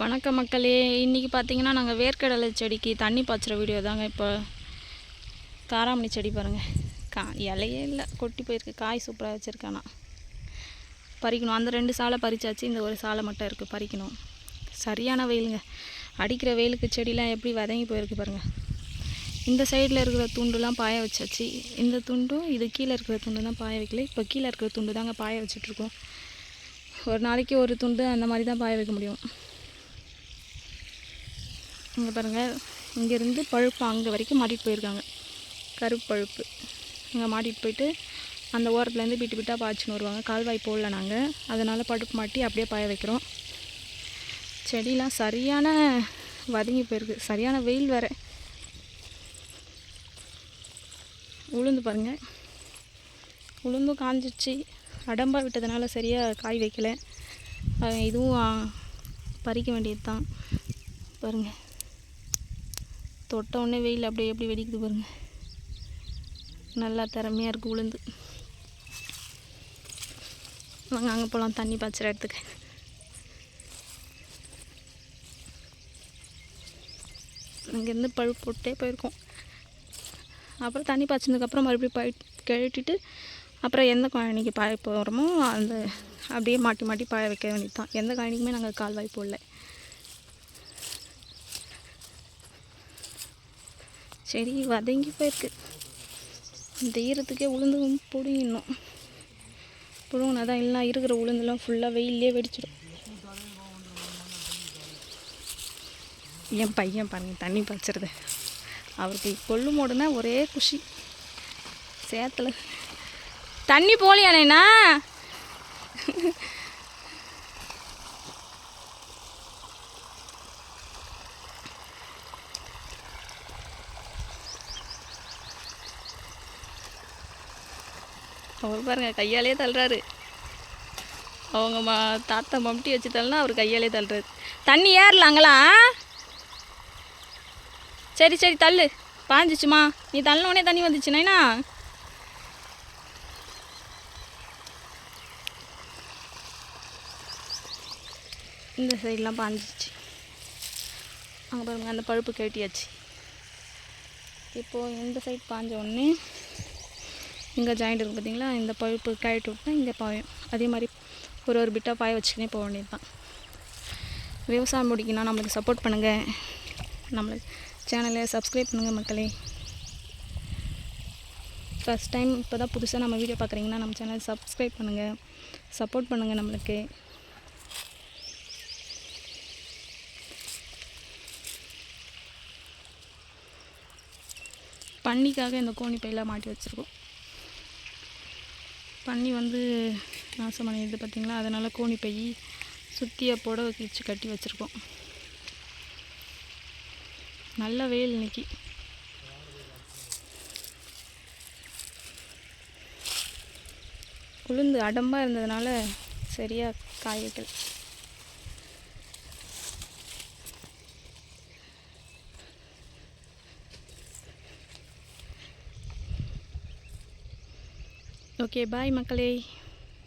வணக்கம் மக்களே. இன்றைக்கி பார்த்தீங்கன்னா நாங்கள் வேர்க்கடலை செடிக்கு தண்ணி பாய்ச்சுற வீடியோ தாங்க. இப்போ காராமணி செடி பாருங்கள் கா இலையே இல்லை. கொட்டி போயிருக்கு. காய் சூப்பராக வச்சுருக்கானா. பறிக்கணும். அந்த ரெண்டு சாலை பறிச்சாச்சு. இந்த ஒரு சாலை மட்டும் இருக்குது பறிக்கணும். சரியான வெயிலுங்க. அடிக்கிற வெயிலுக்கு செடிலாம் எப்படி வதங்கி போயிருக்கு பாருங்கள் இந்த சைடில் இருக்கிற துண்டுலாம் பாய வச்சாச்சு. இந்த துண்டும் இது கீழே இருக்கிற துண்டு தான் பாய வைக்கல. இப்போ கீழே இருக்கிற துண்டு தாங்க பாய வச்சுட்ருக்கோம் ஒரு நாளைக்கு ஒரு துண்டு அந்த மாதிரி தான் பாய வைக்க முடியும். இங்கே பாருங்கள் இங்கேருந்து பழுப்பு அங்கே வரைக்கும் மாட்டிட்டு போயிருக்காங்க. கருப்பு பழுப்பு இங்கே மாட்டிட்டு போயிட்டு அந்த ஓரத்துலேருந்து பிட்டு பிட்டாக பாய்ச்சின்னு வருவாங்க. கால்வாய் போடல நாங்கள் அதனால் பழுப்பு மாட்டி அப்படியே பாய வைக்கிறோம். செடிலாம் சரியான வதங்கி போயிருக்கு. சரியான வெயில் வேறு. உளுந்து பாருங்கள் உளுந்தும் காஞ்சிச்சு. அடம்பா விட்டதுனால சரியாக காய் வைக்கல. இதுவும் பறிக்க வேண்டியது தான் பாருங்கள் தொட்ட உடனே வெயில் அப்படியே எப்படி வெடிக்குது பாருங்கள் நல்லா திறமையாக இருக்குது உளுந்து. வாங்க அங்கே போகலாம் தண்ணி பாய்ச்சிற இடத்துக்கு. அங்கேருந்து பழுப்பு போட்டே போயிருக்கோம். அப்புறம் தண்ணி பாய்ச்சினதுக்கப்புறம் மறுபடியும் பாய் கழட்டிட்டு அப்புறம் எந்த காயணிக்கு பாய போகிறோமோ அந்த அப்படியே மாட்டி மாட்டி பாய வைக்க வேண்டியது தான் எந்த காயணிக்குமே நாங்கள் கால்வாய் போடல. செடி வதங்கி போயிருக்கு. இந்த ஈரத்துக்கே உளுந்து பிடுங்கிடணும் பிடுங்கினா தான் இல்லைனா இருக்கிற உளுந்துலாம் ஃபுல்லாக வெயிலே வெடிச்சிடும். என் பையன் பாருங்க தண்ணி பாய்ச்சிருது அவருக்கு கொள்ளு மோடுனா ஒரே குஷி. சேத்துல தண்ணி போலியானேண்ணா அவர் பாருங்க கையாலே தள்ளுறாரு. அவங்க மா தாத்தா மம்டி வச்சு தள்ளினா அவர் கையாலே தள்ளுறாரு. தண்ணி ஏறலாங்களாம் சரி சரி தள்ளு. பாஞ்சிச்சுமா. நீ தள்ளினோடனே தண்ணி வந்துச்சுனா இந்த சைட்லாம் பாஞ்சிச்சு. அங்கே பாருங்கள் அந்த பழுப்பு கட்டியாச்சு இப்போது இந்த சைடு பாஞ்ச உடனே இங்கே ஜாயிண்ட் இருக்குது பார்த்தீங்களா? இந்த பழுப்பு கழட்டி விட்டா இங்கே பாயும். அதே மாதிரி ஒரு ஒரு பிட்டாக பாய வச்சுக்கினே போக வேண்டியது தான் விவசாயம் முடிக்கணும் நம்மளுக்கு சப்போர்ட் பண்ணுங்கள் நம்மளுக்கு சேனலை சப்ஸ்கிரைப் பண்ணுங்கள் மக்களே. ஃபஸ்ட் டைம் இப்போ தான் புதுசாக நம்ம வீடியோ பார்க்குறீங்கன்னா நம்ம சேனலை சப்ஸ்கிரைப் பண்ணுங்கள் சப்போர்ட் பண்ணுங்கள் நம்மளுக்கு. பன்னிக்காக இந்த கோணி பையெல்லாம் மாட்டி வச்சுருக்கோம். பன்னி வந்து நாசம் பண்ணிடுது பார்த்திங்களா? அதனால் கோணி பை சுற்றிய புடவை கிழிச்சு கட்டி வச்சுருக்கோம். நல்ல வெயில் இன்னைக்கு. உளுந்து அடம்பாக இருந்ததுனால சரியாக காய வைக்கல ஓகே பாய் மக்களே